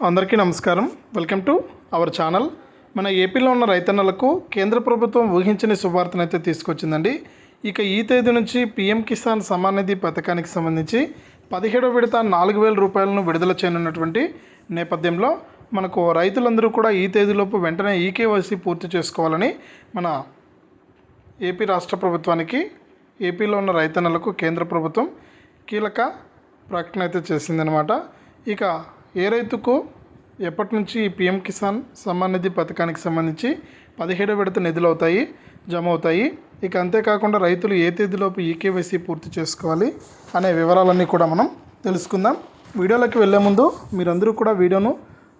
అందరికీ నమస్కారం. Welcome to our channel మన ఏపీలో ఉన్న రైతన్నలకు కేంద్ర ప్రభుత్వం ఊహించని శుభార్తనైతే తీసుకొచ్చిందండి. ఇక ఈ తేదీ నుంచి పీఎం కిసాన్ సమాన్ నిధి పథకానికి సంబంధించి పదిహేడో విడత నాలుగు వేల రూపాయలను విడుదల చేయనున్నటువంటి నేపథ్యంలో మనకు రైతులందరూ కూడా ఈ తేదీలోపు వెంటనే ఈకేవైసీ పూర్తి చేసుకోవాలని మన ఏపీ రాష్ట్ర ప్రభుత్వానికి ఏపీలో ఉన్న రైతన్నలకు కేంద్ర ప్రభుత్వం కీలక ప్రకటన అయితే చేసిందనమాట ఇక ఏ రైతుకు ఎప్పటి నుంచి పిఎం కిసాన్ సమ్మాన్ నిధి పథకానికి సంబంధించి పదిహేడు విడత నిధులు అవుతాయి జమ అవుతాయి ఇక అంతేకాకుండా రైతులు ఏ తేదీలోపు ఈకేవైసీ పూర్తి చేసుకోవాలి అనే వివరాలన్నీ కూడా మనం తెలుసుకుందాం. వీడియోలోకి వెళ్ళే ముందు మీరందరూ కూడా వీడియోను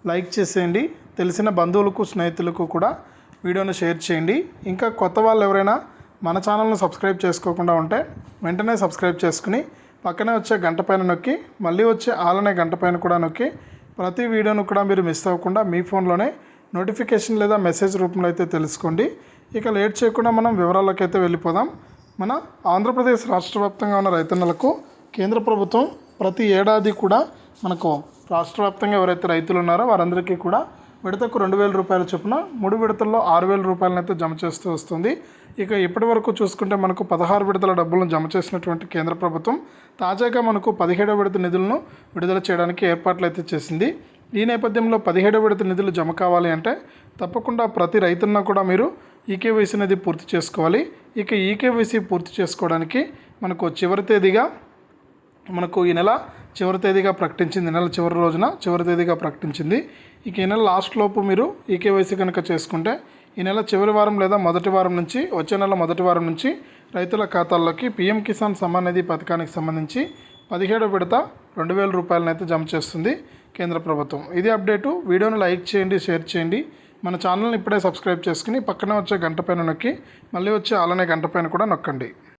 లైక్ చేసేయండి. తెలిసిన బంధువులకు స్నేహితులకు కూడా వీడియోను షేర్ చేయండి. ఇంకా కొత్త వాళ్ళు ఎవరైనా మన ఛానల్ను సబ్స్క్రైబ్ చేసుకోకుండా ఉంటే వెంటనే సబ్స్క్రైబ్ చేసుకుని పక్కనే వచ్చే గంట పైన నొక్కి మళ్ళీ వచ్చే ఆలనే గంట పైన కూడా నొక్కి ప్రతి వీడియోను కూడా మీరు మిస్ అవ్వకుండా మీ ఫోన్లోనే నోటిఫికేషన్ లేదా మెసేజ్ రూపంలో అయితే తెలుసుకోండి. ఇక లేట్ చేయకుండా మనం వివరాల్లోకి అయితే వెళ్ళిపోదాం. మన ఆంధ్రప్రదేశ్ రాష్ట్ర వ్యాప్తంగా ఉన్న రైతన్నలకు కేంద్ర ప్రభుత్వం ప్రతి ఏడాది కూడా మనకు రాష్ట్ర వ్యాప్తంగా ఎవరైతే రైతులు ఉన్నారో వారందరికీ కూడా విడతకు రెండు వేల రూపాయల చొప్పున మూడు విడతల్లో ఆరు వేల రూపాయలను అయితే జమ చేస్తూ వస్తుంది. ఇక ఇప్పటి వరకు చూసుకుంటే మనకు పదహారు విడతల డబ్బులను జమ చేసినటువంటి కేంద్ర ప్రభుత్వం తాజాగా మనకు పదిహేడవ విడత నిధులను విడుదల చేయడానికి ఏర్పాట్లు అయితే చేసింది. ఈ నేపథ్యంలో పదిహేడవ విడత నిధులు జమ కావాలి అంటే తప్పకుండా ప్రతి రైతున్న కూడా మీరు ఈకేవైసీ అనేది పూర్తి చేసుకోవాలి. ఇక ఈకేవైసీ పూర్తి చేసుకోవడానికి మనకు చివరి తేదీగా మనకు ఈ నెల చివరి తేదీగా ప్రకటించింది. నెల చివరి రోజున చివరి తేదీగా ప్రకటించింది. ఇక ఈ నెల లాస్ట్ లోపు మీరు ఈకేవైసీ కనుక చేసుకుంటే ఈ నెల చివరి వారం లేదా మొదటి వారం నుంచి వచ్చే నెల మొదటి వారం నుంచి రైతుల ఖాతాల్లోకి పీఎం కిసాన్ సమ్మాన్ నిధి పథకానికి సంబంధించి పదిహేడు విడత రెండు వేల రూపాయలనైతే జమ చేస్తుంది కేంద్ర ప్రభుత్వం. ఇది అప్డేటు. వీడియోను లైక్ చేయండి షేర్ చేయండి. మన ఛానల్ని ఇప్పుడే సబ్స్క్రైబ్ చేసుకుని పక్కనే వచ్చే గంట పైన నొక్కి మళ్ళీ వచ్చే అలానే గంట పైన కూడా నొక్కండి.